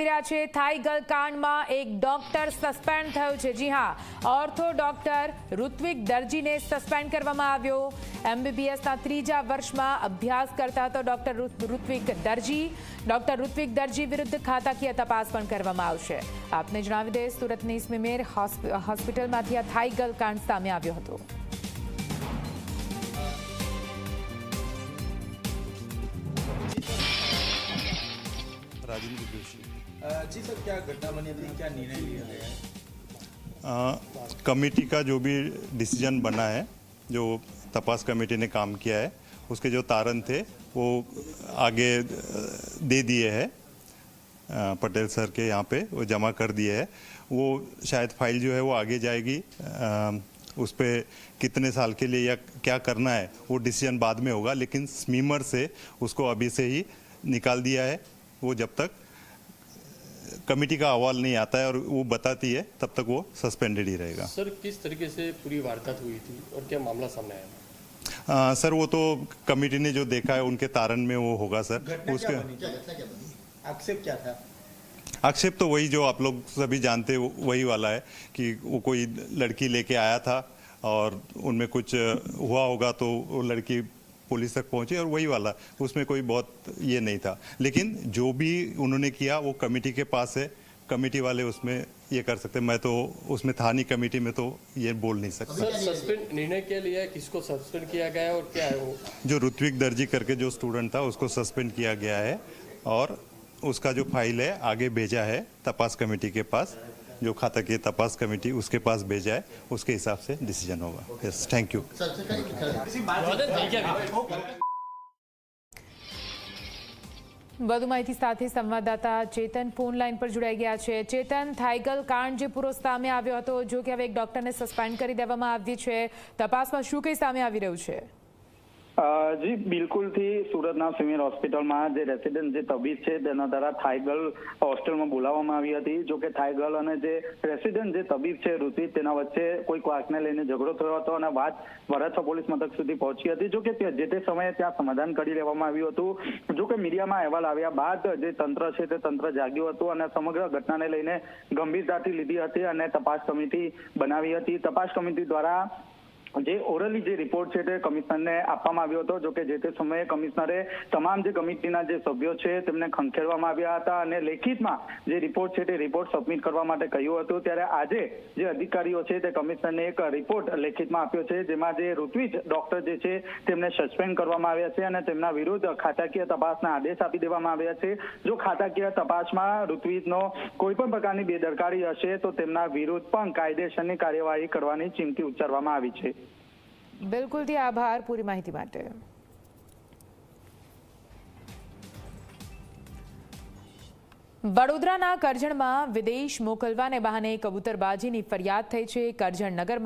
આવી રહ્યા છે. થાઈગલ કાંડમાં એક ડોક્ટર સસ્પેન્ડ થયો છે. જી હા, ઓર્થો ડોક્ટર ઋત્વિક દરજીને સસ્પેન્ડ કરવામાં આવ્યો. એમબીબીએસના ત્રીજા વર્ષમાં અભ્યાસ કરતા હતો ડોક્ટર ઋત્વિક દરજી, ડોક્ટર ઋત્વિક દરજી વિરુદ્ધ ખાતાકીય તપાસ પણ કરવામાં આવશે. આપને જણાવી દઈએ સુરતની સ્મિમેર હોસ્પિટલમાંથી આ થાઈગલ કાંડ સામે આવ્યો હતો. રાજેન્દ્ર જોશી. जी सर क्या घटना बनी थी? क्या निर्णय लिया गया है? कमेटी का जो भी डिसीज़न बना है जो तपास कमेटी ने काम किया है उसके जो तारन थे वो आगे दे दिए हैं। पटेल सर के यहाँ पे वो जमा कर दिए है। वो शायद फ़ाइल जो है वो आगे जाएगी। अ, उस पर कितने साल के लिए या क्या करना है वो डिसीज़न बाद में होगा लेकिन स्मीमर से उसको अभी से ही निकाल दिया है वो जब तक कमेटी का अहवाल नहीं आता है और वो बताती है तब तक वो सस्पेंडेड ही रहेगा। सर किस तरीके से पूरी वारदात हुई थी और क्या मामला सामने आया? आ, सर वो तो कमेटी ने जो देखा है उनके तारण में वो होगा सर। उसके आक्षेप क्या था? आक्षेप तो वही जो आप लोग सभी जानते वही वाला है कि वो कोई लड़की लेके आया था और उनमें कुछ हुआ होगा तो वो लड़की पुलिस तक पहुँची और वही वाला उसमें कोई बहुत ये नहीं था। लेकिन जो भी उन्होंने किया वो कमेटी के पास है कमेटी वाले उसमें ये कर सकते मैं तो उसमें था नहीं कमेटी में तो ये बोल नहीं सकता। सर सस्पेंड निर्णय क्या लिया किसको सस्पेंड किया गया है और क्या है वो? जो ऋत्विक दर्जी करके जो स्टूडेंट था उसको सस्पेंड किया गया है और उसका जो फ़ाइल है आगे भेजा है तपास कमेटी के पास। जो खाता की तपास कमेटी उसके पास भेजा है उसके हिसाब से डिसीजन होगा यस थैंक यू વધુ માહિતી સાથે સંવાદદાતા ચેતન ફોન લાઈન પર જોડાઈ ગયા છે ચેતન થાઈગલ કાંડ જે પૂરો સામે આવ્યો હતો જો કે હવે એક ડોક્ટરને સસ્પેન્ડ કરી દેવામાં આવી છે તપાસમાં શું કંઈ સામે આવી રહ્યું છે અ, જી, બિલકુલથી સુરતના સિવિલ હોસ્પિટલમાં જે રેસિડેન્ટ, જે તબીબ છે, તેના દ્વારા થાઈગલ હોસ્ટેલમાં બોલાવવામાં આવી હતી. જો કે થાઈગલ અને જે રેસિડેન્ટ, જે તબીબ છે ઋતિક તેના વચ્ચે કોઈ વાતને લઈને ઝઘડો થયો હતો અને વાત વરાછા પોલીસ મથક સુધી પહોંચી હતી. જો કે જે તે સમયે ત્યાં સમાધાન કરી લેવામાં આવ્યું હતું. જો કે મીડિયામાં અહેવાલ આવ્યા બાદ જે તંત્ર છે, તે તંત્ર જાગ્યું હતું અને સમગ્ર ઘટનાને લઈને ગંભીરતાથી લીધી હતી અને તપાસ કમિટી બનાવી હતી. તપાસ કમિટી દ્વારા જે ઓરલી જે રિપોર્ટ છે તે કમિશનરને આપવામાં આવ્યો હતો જો કે જે તે સમયે કમિશનરે તમામ જે કમિટીના જે સભ્યો છે તેમને ખંખેરવામાં આવ્યા હતા અને લેખિતમાં જે રિપોર્ટ છે તે રિપોર્ટ સબમિટ કરવા માટે કહ્યું હતું. ત્યારે આજે જે અધિકારીઓ છે તે કમિશનરને એક રિપોર્ટ લેખિતમાં આપ્યો છે, જેમાં જે ઋત્વિજ ડોક્ટર જે છે તેમને સસ્પેન્ડ કરવામાં આવ્યા છે અને તેમના વિરુદ્ધ ખાતાકીય તપાસના આદેશ આપી દેવામાં આવ્યા છે. જો ખાતાકીય તપાસમાં ઋત્વિજનો કોઈ પણ પ્રકારની બેદરકારી હશે, તો તેમના વિરુદ્ધ પણ કાયદેસરની કાર્યવાહી કરવાની ચીમકી ઉચ્ચારવામાં આવી છે. બિલકુલથી આભાર પૂરી માહિતી માટે. વડોદરાના કરજણમાં વિદેશ મોકલવાને બહાને કબૂતરબાજીની ફરિયાદ થઈ છે. કરજણ નગરમાં